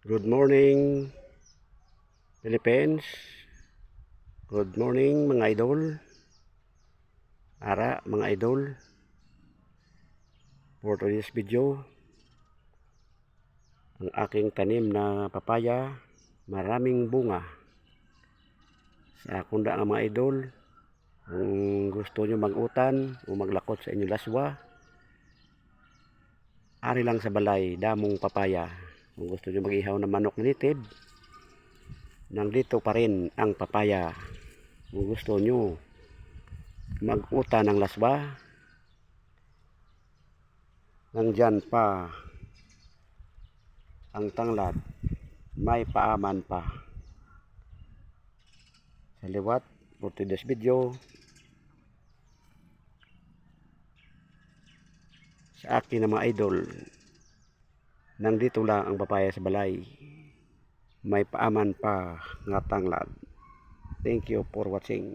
Good morning, Philippines. Good morning, mga idol. Ara, mga idol. For today's video, ang aking tanim na papaya, maraming bunga. Sa kunda nga mga idol, kung gusto nyo mag-utan o maglakot sa inyong laswa, ari lang sa balay, damong papaya. Kung gusto nyo mag-ihaw ng manok native, nandito pa rin ang papaya. Kung gusto nyo mag-uta ng laswa, nandyan pa ang tanglad, may paaman pa. Sa liwat, for today's video, sa akin na mga idol, nandito lang ang papaya sa balay. May paaman pa nga tanglad. Thank you for watching.